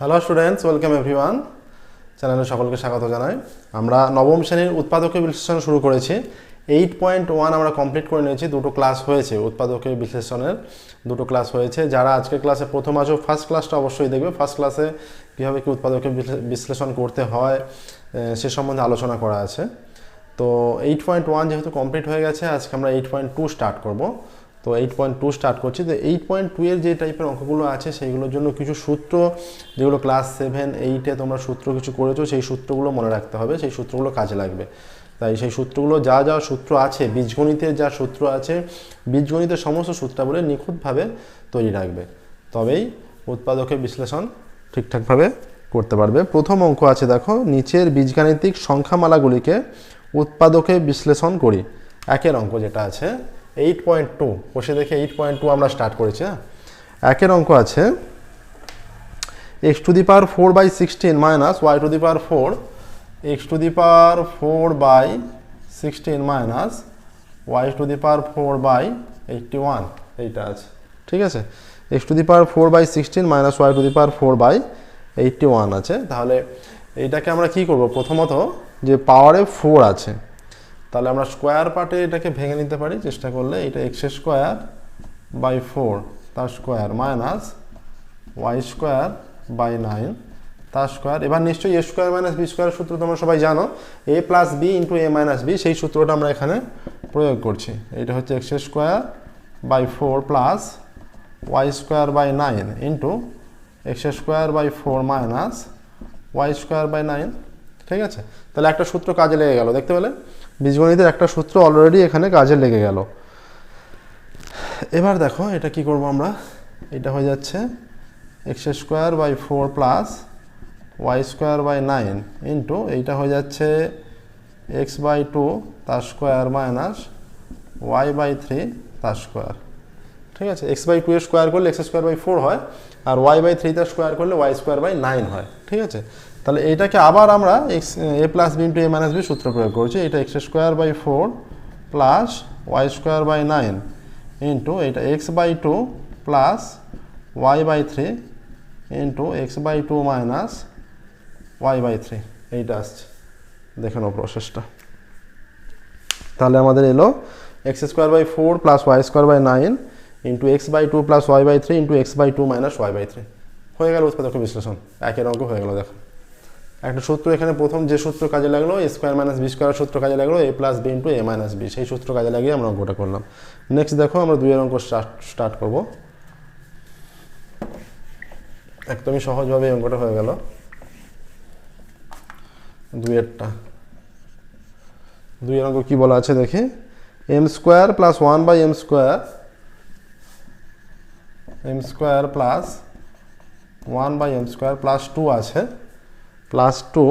Hello students welcome everyone চ্যানেলে সকলকে স্বাগত জানাই। আমরা নবম শ্রেণির উৎপাদকীয় বিশ্লেষণ শুরু করেছি। এইট পয়েন্ট ওয়ান আমরা কমপ্লিট করে নিয়েছি। দুটো ক্লাস হয়েছে উৎপাদকীয় বিশ্লেষণের। দুটো ক্লাস হয়েছে। যারা আজকে ক্লাসে প্রথম আছো ফার্স্ট ক্লাসটা অবশ্যই দেখবে। ফার্স্ট ক্লাসে কীভাবে কি উৎপাদকীয় বিশ্লেষণ করতে হয় সে সম্বন্ধে আলোচনা করা আছে। তো এইট পয়েন্ট ওয়ান যেহেতু কমপ্লিট হয়ে গেছে, আজকে আমরা এইট পয়েন্ট টু স্টার্ট করব। তো এইট পয়েন্ট টু স্টার্ট করছি। তো এইট পয়েন্ট টু এর যে টাইপের অঙ্কগুলো আছে, সেইগুলোর জন্য কিছু সূত্র, যেগুলো ক্লাস সেভেন এইটে তোমরা সূত্র কিছু করেছ, সেই সূত্রগুলো মনে রাখতে হবে, সেই সূত্রগুলো কাজে লাগবে। তাই সেই সূত্রগুলো যা যা সূত্র আছে বীজগণিতের যা সূত্র আছে, বীজগণিতের সমস্ত সূত্রাবলী নিখুঁতভাবে তৈরি রাখবে। তবেই উৎপাদকের বিশ্লেষণ ঠিকঠাকভাবে করতে পারবে। প্রথম অঙ্ক আছে দেখো, নিচের বীজগাণিতিক সংখ্যামালাগুলিকে উৎপাদকে বিশ্লেষণ করি। একের অঙ্ক যেটা আছে এইট পয়েন্ট টু বসে দেখে এইট পয়েন্ট টু আমরা স্টার্ট করেছি হ্যাঁ? একের অঙ্ক আছে x to the power four by sixteen minus y to the power four x to the power four by sixteen minus y to the power four by eighty one এইটা আছে, ঠিক আছে? X to the power four by sixteen minus y to the power four by eighty one আছে, তাহলে এইটাকে আমরা কি করব? প্রথমত যে পাওয়ারে ফোর আছে তাহলে আমরা স্কোয়ার পার্টে এটাকে ভেঙে নিতে পারি, চেষ্টা করলে এটা এক্স স্কোয়ার বাই ফোর তার square minus y square by nine তার স্কোয়ার এবার নিশ্চয়ই a square minus b square সূত্র তোমরা সবাই জানো a plus b into a minus b সেই সূত্রটা আমরা এখানে প্রয়োগ করছি, এটা হচ্ছে x square by four plus y square by nine into x square by four minus y square by nine ঠিক আছে? তাহলে একটা সূত্র কাজে লেগে গেল, দেখতে পেলে? বীজগণিতের একটা সূত্র অলরেডি এখানে কাজে লেগে গেল। এবার দেখো এটা কি করব আমরা? এটা হয়ে যাচ্ছে x square by four plus y square by nine into এইটা হয়ে যাচ্ছে এক্স বাই টু তার square minus y by three তার স্কোয়ার ঠিক আছে? এক্স বাই টু এর স্কোয়ার করলে এক্স স্কোয়ার বাই ফোর হয়, আর ওয়াই বাই থ্রি তার স্কোয়ার করলে ওয়াই স্কোয়ার বাই নাইন হয়। ঠিক আছে? তাহলে এইটাকে আবার আমরা x a plus b into a minus b সূত্র প্রয়োগ করছি। এটা x square by four plus y square by nine into এটা x by two plus y by three into x by two minus y by three এইটা আসছে দেখে নাও প্রসেসটা তাহলে আমাদের এলো x square by four plus y square by nine into x by two plus y by three into x by two minus y by three হয়ে গেল উৎপাদক বিশ্লেষণ। একের অঙ্ক হয়ে গেল, দেখো। একটা সূত্র এখানে প্রথম যে সূত্র কাজে লাগল a square minus b square সূত্র কাজে লাগল a plus b into a minus b সেই সূত্র কাজে লাগিয়ে আমরা অঙ্কটা করলাম। নেক্সট দেখো, আমরা দুইয়ের অঙ্ক স্টার্ট স্টার্ট করব। একদমই সহজভাবে এই অঙ্কটা হয়ে গেল। দুইয়েরটা। দুইয়ের অঙ্ক কি বলা আছে দেখি? M square plus one by M square M square plus one by M square plus two আছে। Plus two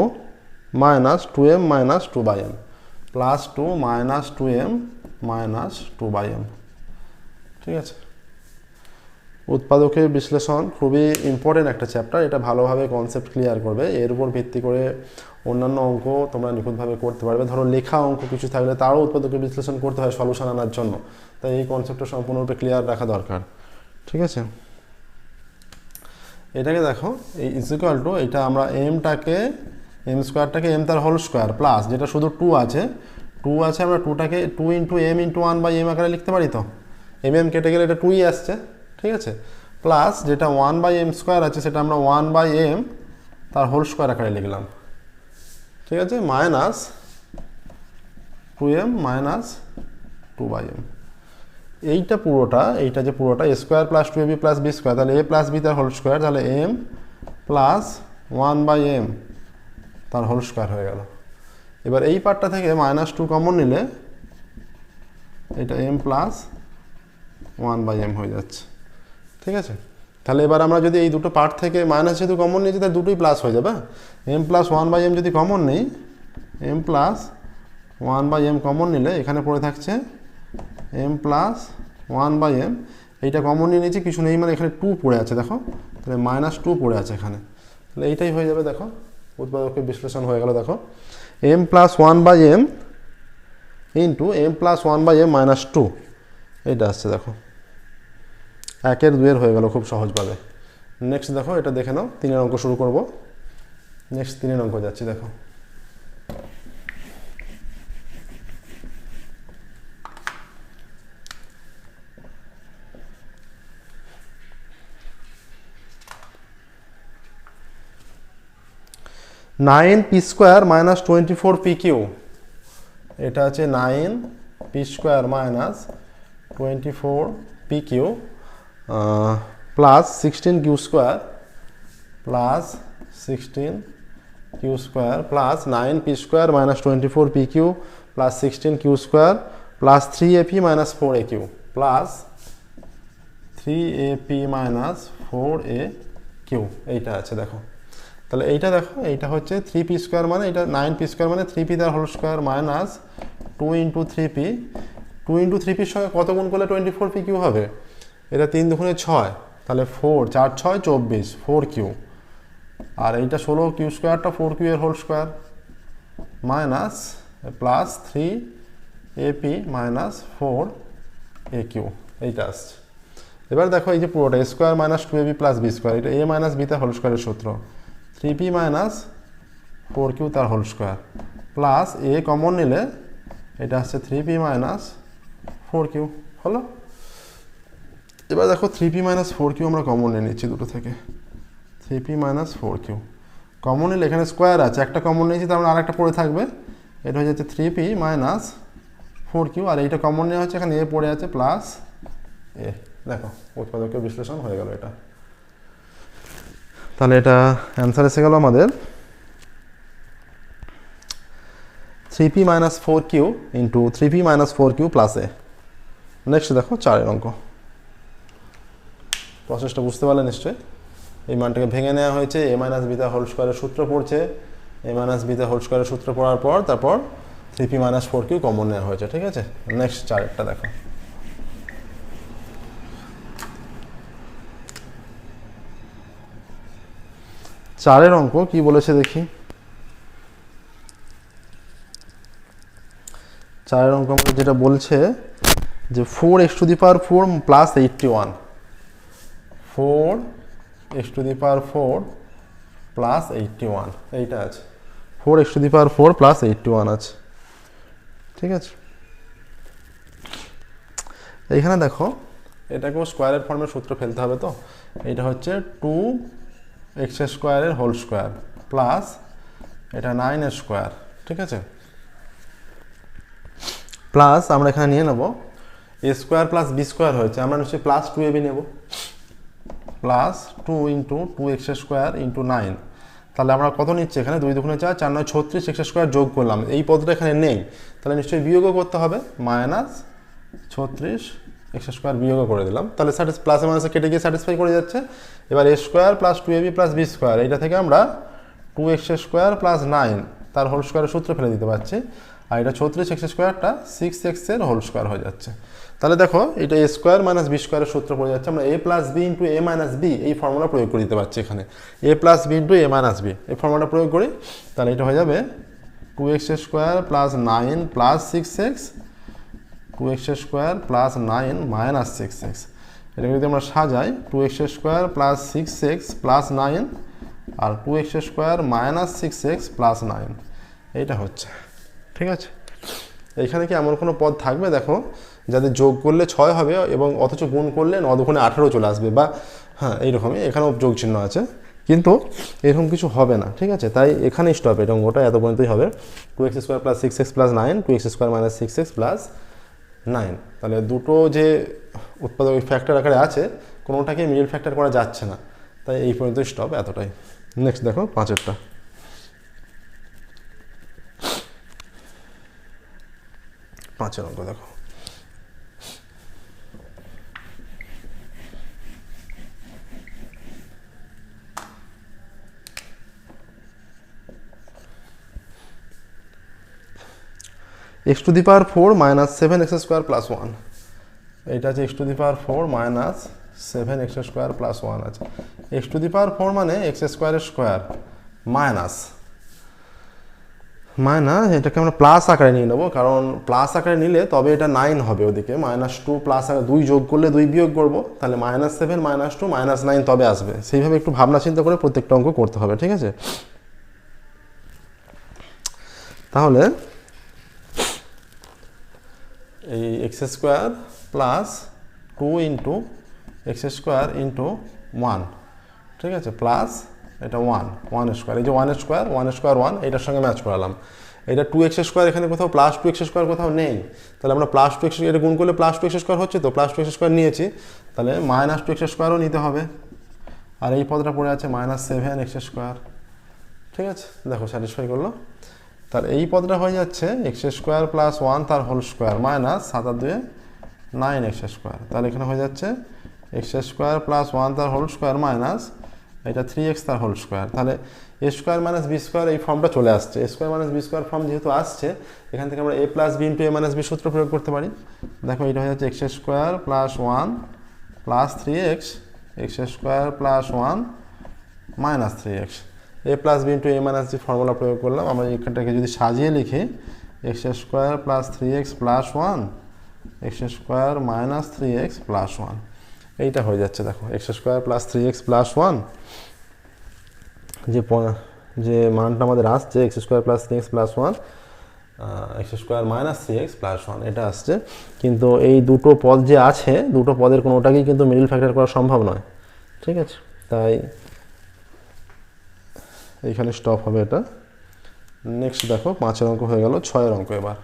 minus two M minus two by M plus two minus two M minus two by M ঠিক আছে? উৎপাদকের বিশ্লেষণ খুবই important একটা chapter এটা ভালোভাবে concept clear করবে। এর উপর ভিত্তি করে অন্যান্য অঙ্ক তোমরা নিখুঁতভাবে করতে পারবে। ধরো লেখা অঙ্ক কিছু থাকলে তারও উৎপাদকের বিশ্লেষণ করতে হয় সলিউশন আনার জন্য। তাই এই কনসেপ্টটা সম্পূর্ণরূপে ক্লিয়ার রাখা দরকার। ঠিক আছে? এটাকে দেখো, এই ইজিক্যাল টু এটা আমরা এমটাকে এম স্কোয়ারটাকে এম তার হোল স্কোয়ার প্লাস যেটা শুধু টু আছে টু আছে আমরা টুটাকে two into M into one by M আকারে লিখতে পারি তো? এম এম কেটে গেলে এটা টুই আসছে, ঠিক আছে? প্লাস যেটা ওয়ান বাই এম স্কোয়ার আছে, সেটা আমরা ওয়ান বাই এম তার হোল স্কোয়ার আকারে লিখলাম। ঠিক আছে? Minus two M minus two by M এইটা পুরোটা, এইটা যে পুরোটা square plus two A B plus B square তাহলে এ প্লাস বি তার হোল স্কোয়ার তাহলে M plus one by M তার হোল স্কোয়ার হয়ে গেল। এবার এই পার্টটা থেকে মাইনাস টু কমন নিলে এটা M plus one by M হয়ে যাচ্ছে। ঠিক আছে? তাহলে এবার আমরা যদি এই দুটো পার্ট থেকে মাইনাস যেহেতু কমন নিয়েছি, তাহলে দুটোই প্লাস হয়ে যাবে M plus one by M যদি কমন নেই M plus one by M common নিলে এখানে পড়ে থাকছে M plus one by M এইটা কমন নিয়ে নিয়েছি, কিছু নেই মানে এখানে টু পড়ে আছে, দেখো। তাহলে মাইনাস টু পড়ে আছে এখানে। তাহলে এইটাই হয়ে যাবে, দেখো। উৎপাদকের বিশ্লেষণ হয়ে গেল, দেখো। M plus one by M into M plus one by M minus two এইটা আসছে, দেখো। একের দুয়ের হয়ে গেল খুব সহজভাবে। নেক্সট দেখো, এটা দেখে নাও, তিনের অঙ্ক শুরু করব। নেক্সট তিনের অঙ্ক যাচ্ছি, দেখো। Nine P square minus twenty four P Q. এটা আছে nine P square minus twenty four P Q plus sixteen Q square, plus sixteen Q square, plus nine P square minus twenty four P Q, plus sixteen Q square, plus three A P minus four A Q, plus three A P minus four A Q. এইটা আছে, দেখো। তাহলে এইটা দেখো, এইটা হচ্ছে three P square মানে এটা নাইন পি স্কোয়ার মানে থ্রি পি তার whole square minus two into three P two into three পির সঙ্গে কত গুণ করলে টোয়েন্টি ফোর পি কিউ হবে? এটা তিন দুগুণে ছয়, তাহলে ফোর চার, ছয়, চব্বিশ ফোর কিউ। আর এইটা ষোলো কিউ স্কোয়ারটা ফোর কিউ এর whole square minus plus three A P minus four A Q, এইটা আসছে। এবার দেখো এই যে পুরোটা square minus two A B plus B square এটা এ মাইনাস বিতে হোল স্কোয়ারের সূত্র। Three P minus four Q তার whole square. Plus A common নিলে এটা আসছে three P minus four Q. হলো? এবার দেখো three P minus four Q আমরা কমন নিয়ে নিচ্ছি দুটো থেকে। Three P minus four Q. Common নিলে এখানে স্কোয়ার আছে, একটা কমন নিয়েছি তার মানে আরেকটা পড়ে থাকবে। এটা হয়ে যাচ্ছে three P minus four Q, আর এইটা কমন নেওয়া হচ্ছে এখানে এ পড়ে আছে প্লাস এ। দেখো, উৎপাদকের বিশ্লেষণ হয়ে গেল এটা। তাহলে এটা অ্যান্সার এসে গেল আমাদের three P minus four Q into three P minus four Q plus A next দেখো চারের অঙ্ক। প্রসেসটা বুঝতে পারলে নিশ্চয়ই। এই মানটাকে ভেঙে নেওয়া হয়েছে এ মাইনাস বিতা হোল স্কোয়ারের সূত্র পড়ছে। এ মাইনাস বিতা হোল স্কোয়ারের সূত্র পড়ার পর তারপর three P minus four Q common নেওয়া হয়েছে, ঠিক আছে? নেক্সট চারেরটা দেখো। চারের অঙ্ক, কি বলেছে দেখি? চারের অঙ্ক আমাদের যেটা বলছে যে four X to the power four plus eighty one four X to the power four plus eighty one এইটা আছে। Four X to the power four plus eighty one আছে। ঠিক আছে? এইখানে দেখো, এটাকেও স্কোয়ারের ফর্মের সূত্র ফেলতে হবে তো? এটা হচ্ছে টু এক্স স্কোয়ারের হোল স্কোয়ার প্লাস এটা নাইন স্কোয়ার, ঠিক আছে? প্লাস আমরা এখানে নিয়ে নেব, A square plus B square হয়েছে, আমরা নিশ্চয়ই প্লাস টু এ বি নেব। Plus two into two X square into nine. তাহলে আমরা কত নিচ্ছি এখানে? দুই দুগুণে চার চার নয়, ছত্রিশ, এক্স স্কোয়ার যোগ করলাম। এই পদটা এখানে নেই, তাহলে নিশ্চয়ই বিয়োগও করতে হবে। মাইনাস ছত্রিশ, এক্স স্কোয়ার বিয়োগও করে দিলাম। তাহলে স্যাটিস প্লাসে মাইনাসে কেটে গিয়ে স্যাটিসফাই করে যাচ্ছে। এবার A square plus two A B plus B square এইটা থেকে আমরা two X square plus nine তার হোল স্কোয়ারের সূত্র ফেলে দিতে পারছি। আর এটা ছত্রিশ এক্স স্কোয়ারটা সিক্স এক্সের হোল স্কোয়ার হয়ে যাচ্ছে। তাহলে দেখো, এটা এ স্কোয়ার মাইনাস বি স্কোয়ারের সূত্র পড়ে যাচ্ছে। আমরা A plus B into A minus B এই ফর্মুলা প্রয়োগ করে দিতে পারছি এখানে। A plus B into A minus B এই ফর্মুলা প্রয়োগ করি, তাহলে এটা হয়ে যাবে two X square plus nine plus six X two X square plus nine minus six X এটাকে যদি আমরা সাজাই। Two X square plus six X plus nine আর two X square minus six X plus nine এইটা হচ্ছে। ঠিক আছে? এখানে কি এমন কোনো পদ থাকবে? দেখো, যাদের যোগ করলে ছয় হবে এবং অথচ গুণ করলে ন দুগুণে আঠেরো চলে আসবে বা হ্যাঁ এইরকমই। এখানেও যোগ চিহ্ন আছে। কিন্তু এরকম কিছু হবে না। ঠিক আছে? তাই এখানেই স্টপ এটা অঙ্কটা এত পর্যন্তই হবে। Two X square plus six X plus nine two X square minus six X plus nine তাহলে দুটো যে উৎপাদক ফ্যাক্টর আকারে আছে, কোনোটাকে মিডল ফ্যাক্টর করা যাচ্ছে না। তাই এই পর্যন্ত স্টপ এতটাই। নেক্সট দেখো, পাঁচেরটা। পাঁচের অঙ্ক দেখো। X to the power four minus seven X square plus one. এইটা আছে X to the power four minus seven X square plus one আছে। X to the power four মানে এক্স স্কোয়ারের স্কোয়ার মাইনাস। মাইনাস, এটাকে আমরা plus আকারে নিয়ে নেব, কারণ প্লাস আকারে নিলে তবে এটা নাইন হবে ওদিকে। মাইনাস টু প্লাস আকারে দুই যোগ করলে দুই বিয়োগ করব, তাহলে minus seven, minus two, minus nine তবে আসবে। সেইভাবে একটু ভাবনা চিন্তা করে প্রত্যেকটা অঙ্ক করতে হবে, ঠিক আছে? তাহলে এই X square plus two into X square into one ঠিক আছে? প্লাস এটা ওয়ান ওয়ান স্কোয়ার এই যে one square one square one এটার সঙ্গে ম্যাচ করালাম। এটা টু এক্স স্কোয়ার এখানে কোথাও প্লাস টু এক্স স্কোয়ার কোথাও নেই। তাহলে আমরা প্লাস টু এক্স এটা গুণ করলে প্লাস টু এক্স স্কোয়ার হচ্ছে তো? প্লাস টু এক্স স্কোয়ার নিয়েছি। তাহলে মাইনাস টু এক্স স্কোয়ারও নিতে হবে। আর এই পদটা পড়ে আছে মাইনাস সেভেন এক্স স্কোয়ার ঠিক আছে? দেখো স্যাটিসফাই করল। তার এই পদটা হয়ে যাচ্ছে এক্স স্কোয়ার প্লাস ওয়ান তার হোল স্কোয়ার মাইনাস সাত আর দুয়ে নাইন এক্স স্কোয়ার তাহলে এখানে হয়ে যাচ্ছে এক্স স্কোয়ার প্লাস ওয়ান তার হোল স্কোয়ার মাইনাস এটা থ্রি এক্স তার হোল স্কোয়ার তাহলে A square minus B square এই ফর্মটা চলে আসছে। A square minus B square form যেহেতু আসছে, এখান থেকে আমরা A plus B into A minus B সূত্র প্রয়োগ করতে পারি। দেখো এটা হয়ে যাচ্ছে X square plus one plus three X X square plus one minus three X A plus B into A minus যে ফর্মুলা প্রয়োগ করলাম। আমরা এখানটাকে যদি সাজিয়ে লিখি X square plus three X plus one X square minus three X plus one এইটা হয়ে যাচ্ছে, দেখো X square plus three X plus one যে যে মানটা আমাদের আসছে X square plus three X plus one X square minus three X plus one এটা আসছে। কিন্তু এই দুটো পদ যে আছে, দুটো পদের কোনোটাকেই কিন্তু মিডিল ফ্যাক্টর করা সম্ভব নয়। ঠিক আছে? তাই এইখানে স্টপ হবে এটা। নেক্সট দেখো, পাঁচের অঙ্ক হয়ে গেল, ছয়ের অঙ্ক এবার।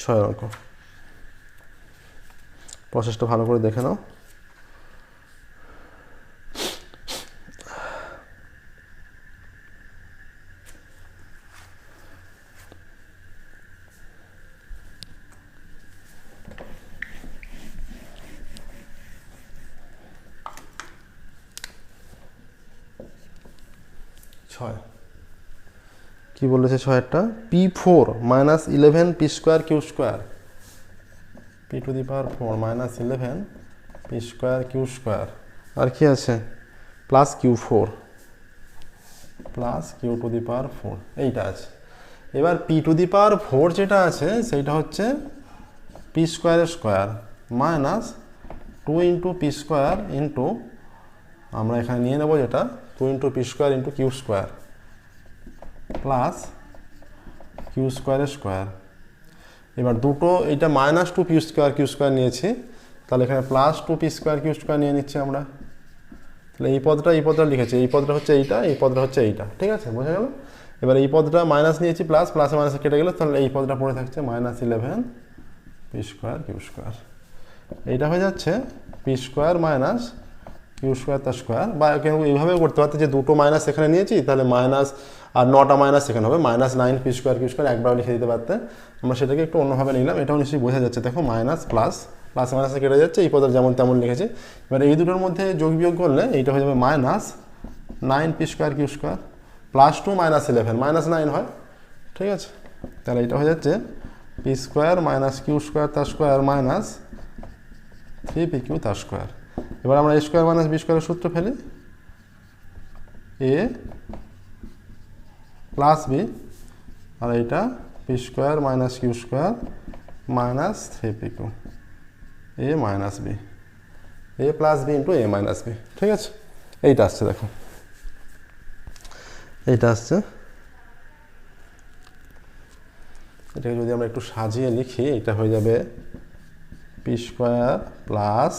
ছয়ের অঙ্ক। প্রসেসটা ভালো করে দেখে নাও ছয় বলেছে ছয়েরটা P four minus eleven P square Q square P to the power four minus eleven P square Q square আর কি আছে? Plus Q four plus Q to the power four এইটা আছে। এবার P to the power four যেটা আছে, সেইটা হচ্ছে P স্কোয়ারের square minus two into P square into আমরা এখানে নিয়ে নেব যেটা two into P square into Q square plus Q স্কোয়ারের স্কোয়ার। এবার দুটো, এটা minus two P square Q square নিয়েছি, তাহলে এখানে plus two P square Q square নিয়ে নিচ্ছি আমরা। তাহলে এই পদটা এই পদটা লিখেছি, এই পদটা হচ্ছে এইটা, এই পদটা হচ্ছে এইটা, ঠিক আছে, বোঝা গেল? এবার এই পদটা মাইনাস নিয়েছি প্লাস প্লাসে মাইনাসে কেটে গেলে, তাহলে এই পদটা পড়ে থাকছে minus eleven P square Q square এইটা হয়ে যাচ্ছে P square minus Q square তার স্কোয়ার বা কেউ এইভাবে করতে পারতে যে দুটো মাইনাস এখানে নিয়েছি, তাহলে মাইনাস আর নটা মাইনাস এখানে হবে, minus nine P square Q square একবার লিখে দিতে পারতে। আমরা সেটাকে একটু অন্যভাবে নিলাম, এটাও নিশ্চয়ই বোঝা যাচ্ছে। দেখো মাইনাস প্লাস প্লাস মাইনাসে কেটে যাচ্ছে, এই পদের যেমন তেমন লিখেছে। এবার এই দুটোর মধ্যে যোগ বিয়োগ করলে এইটা হয়ে যাবে minus nine P square Q square plus two minus eleven minus nine হয়। ঠিক আছে? তাহলে এটা হয়ে যাচ্ছে P square minus Q square তার square minus three P Q তার স্কোয়ার এবার আমরা স্কোয়ার মাইনাস বি স্কোয়ারের সূত্র ফেলি। এ প্লাস বি আর এইটা P square minus Q square minus three P Q, A minus B, A plus B into A minus B, ঠিক আছে? এইটা আসছে, দেখো। এইটা আসছে। এটাকে যদি আমরা একটু সাজিয়ে লিখি এটা হয়ে যাবে P square plus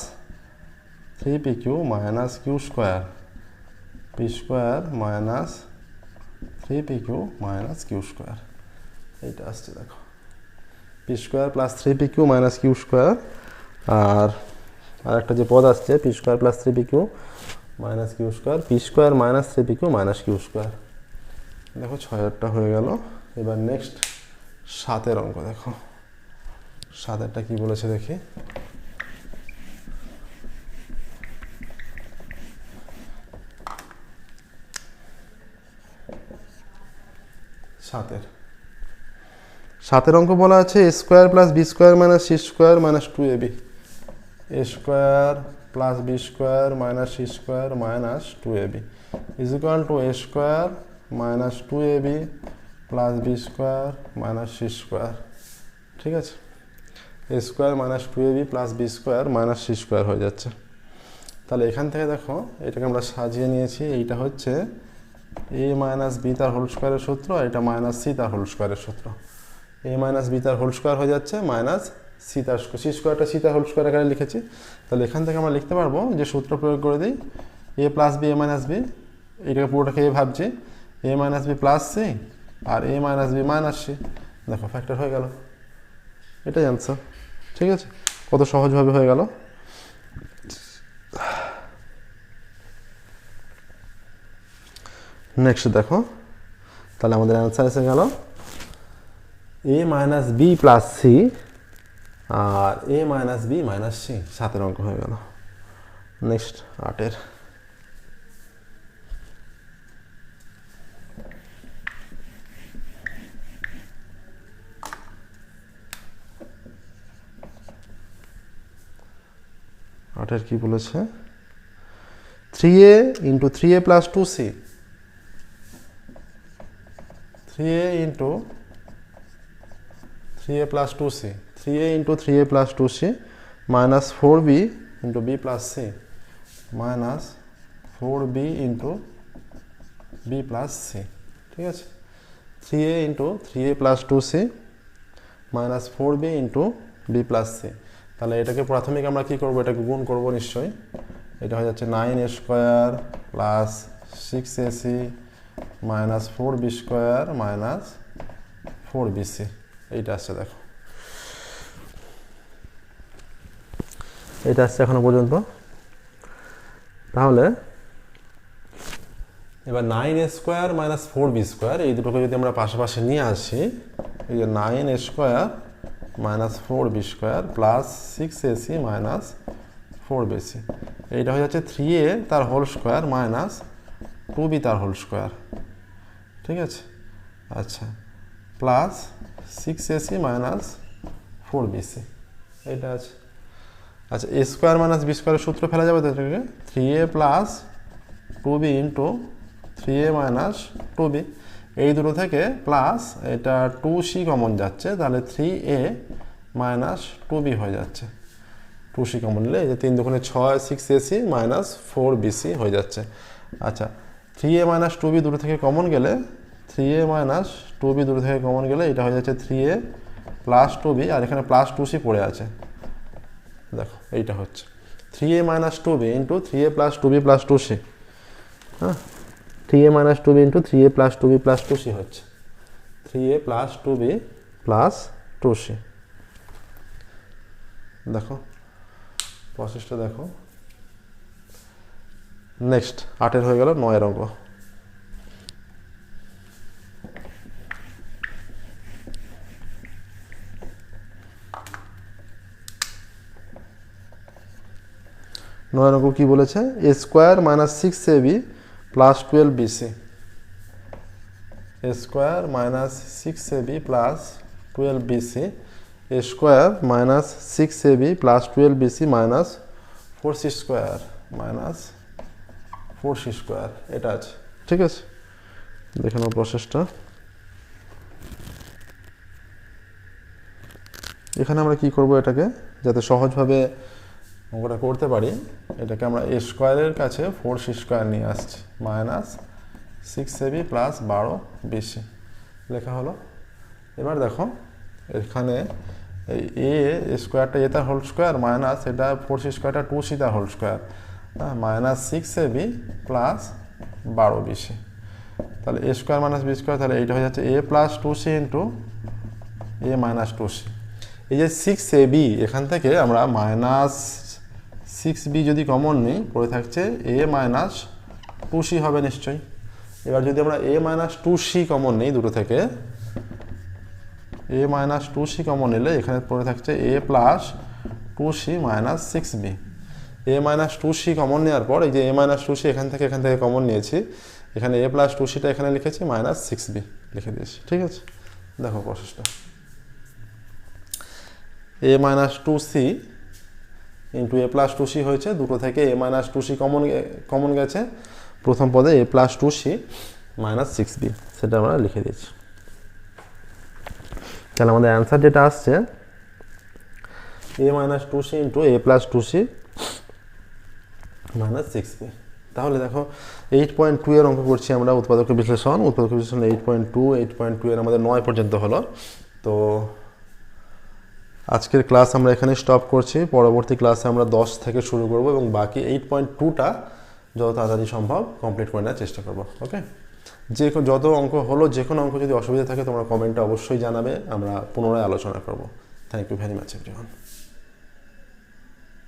three P Q minus Q square, P square minus three P Q minus Q square এইটা আসছে দেখো। P square plus three P Q minus Q square আর আর একটা যে পদ আসছে P square plus three P Q minus Q square P square minus three P Q minus Q square দেখো ছয়েরটা হয়ে গেল। এবার নেক্সট সাতের অঙ্ক দেখো। সাতেরটা কি বলেছে দেখি? সাতের। সাতের অঙ্ক বলা আছে A square plus B square minus C square minus two A B A square plus B square minus C square minus two A B is equal to A square minus two A B plus B square minus C square ঠিক আছে? A square minus two A B plus B square minus C square হয়ে যাচ্ছে। তাহলে এখান থেকে দেখো, এটাকে আমরা সাজিয়ে নিয়েছি, এইটা হচ্ছে এ মাইনাস বি তার হোল স্কোয়ারের সূত্র, আর এটা মাইনাস সি তার হোল স্কোয়ারের সূত্র। এ মাইনাস বি তার হোল স্কোয়ার হয়ে যাচ্ছে মাইনাস সি তার সি স্কোয়ারটা সি তার হোল স্কোয়ার আকারে লিখেছি। তাহলে এখান থেকে আমরা লিখতে পারব যে সূত্র প্রয়োগ করে দিই, A plus B, A minus B. এটাকে পুরোটাকে এ ভাবছি, A minus B plus C R A minus B minus C. দেখো ফ্যাক্টর হয়ে গেল। এটাই অ্যান্সার ঠিক আছে? কত সহজভাবে হয়ে গেল? নেক্সট দেখো। তাহলে আমাদের অ্যান্সার এসে গেল। A minus B plus C R A minus B minus C সাতের অঙ্ক হয়ে গেল। নেক্সট আটের। আটের কি বলেছে? Three A into three A plus two C three A into three A plus two C three A into three A plus two C minus four B into B plus C minus four B into B plus C ঠিক আছে? Three A into three A plus two C minus four B into B plus C তাহলে এটাকে প্রাথমিক আমরা কি করব? এটাকে গুণ করব নিশ্চয়ই। এটা হয়ে যাচ্ছে nine A square plus six A C minus four B square minus four B C. এইটা আসছে দেখো। এটা আসছে এখনও পর্যন্ত। তাহলে এবার nine square minus four B square, এই দুটোকে যদি আমরা পাশাপাশি নিয়ে আসি, এই যে nine square minus four B square plus six A C minus four B C. এইটা হয়ে যাচ্ছে থ্রি এ তার whole square minus two B তার হোল স্কোয়ার। ঠিক আছে? আচ্ছা। Plus six A C minus four B C এইটা আছে। আচ্ছা এ স্কোয়ার মাইনাস বি স্কোয়ারের সূত্র ফেলা যাবে তো এটাকে? Three A plus two B into three A minus two B এই দুটো থেকে প্লাস এটা টু সি কমন যাচ্ছে, তাহলে three A minus two B হয়ে যাচ্ছে। টু সি কমন নিলে যে তিন দুখানে ছয় six A C minus four B C হয়ে যাচ্ছে। আচ্ছা three A minus two B দুটো থেকে কমন গেলে three A minus two B দুটো থেকে কমন গেলে এটা হয়ে যাচ্ছে three A plus two B আর এখানে প্লাস টু সি পড়ে আছে। দেখো, এইটা হচ্ছে। Three A minus two B into three A plus two B plus two C হ্যাঁ? Three A minus two B into three A plus two B plus two C হচ্ছে। Three A plus two B plus two C দেখো প্রসেসটা দেখো। Next আটের হয়ে গেল নয়ের অঙ্ক। নয়ের অঙ্ক কি বলেছে? A square minus six A B plus twelve B C A square minus six A B plus twelve B C A square minus six A B plus twelve B C minus four C square minus four C square এটা আছে। ঠিক আছে? দেখে নাও প্রসেসটা এখানে আমরা কি করব এটাকে? যাতে সহজভাবে অঙ্কটা করতে পারি। এটাকে আমরা এ স্কোয়ারের কাছে ফোর সি স্কোয়ার নিয়ে আসছি minus six A B plus বারো বিসি লেখা হলো। এবার দেখো, এখানে এই এ স্কোয়ারটা এ তার হোল স্কোয়ার মাইনাস এটা ফোর সি স্কোয়ারটা টু সি তার হোল স্কোয়ার হ্যাঁ minus six A B plus বারো বিসি তাহলে A square minus B square তাহলে এইটা হয়ে যাচ্ছে A plus two C into A minus two C এই যে সিক্স এ বি এখান থেকে আমরা মাইনাস সিক্স বি যদি কমন নিই, পড়ে থাকছে এ মাইনাস টু সি হবে নিশ্চয়ই। এবার যদি আমরা A minus two C common নিই দুটো থেকে A minus two C common নিলে এখানে পড়ে থাকছে A plus two C minus six B A minus two C common নেওয়ার পর এই যে এ মাইনাস টু সি এখান থেকে এখান থেকে কমন নিয়েছি, এখানে এ প্লাস টু সিটা এখানে লিখেছি মাইনাস সিক্স বি লিখে দিয়েছি, ঠিক আছে? দেখো প্রসেসটা। A minus two C into A plus two C হয়েছে, দুটো থেকে A minus two C common common গেছে। প্রথম পদে A plus two C minus six B সেটা আমরা লিখে দিয়েছি। তাহলে আমাদের অ্যান্সার যেটা আসছে A minus two C into A plus two C minus six B তাহলে দেখো এইট পয়েন্ট টু এর অঙ্ক করছি আমরা উৎপাদক বিশ্লেষণ। উৎপাদক বিশ্লেষণ eight point two eight point two এর আমাদের নয় পর্যন্ত হলো। তো আজকের ক্লাস আমরা এখানে স্টপ করছি। পরবর্তী ক্লাসে আমরা দশ থেকে শুরু করব এবং বাকি এইট পয়েন্ট টুটা যত তাড়াতাড়ি সম্ভব কমপ্লিট করে নেওয়ার চেষ্টা করব ওকে যে যত অঙ্ক হলো, যে কোনো অঙ্ক যদি অসুবিধা থাকে তোমরা কমেন্টে অবশ্যই জানাবে, আমরা পুনরায় আলোচনা করব। Thank you very much everyone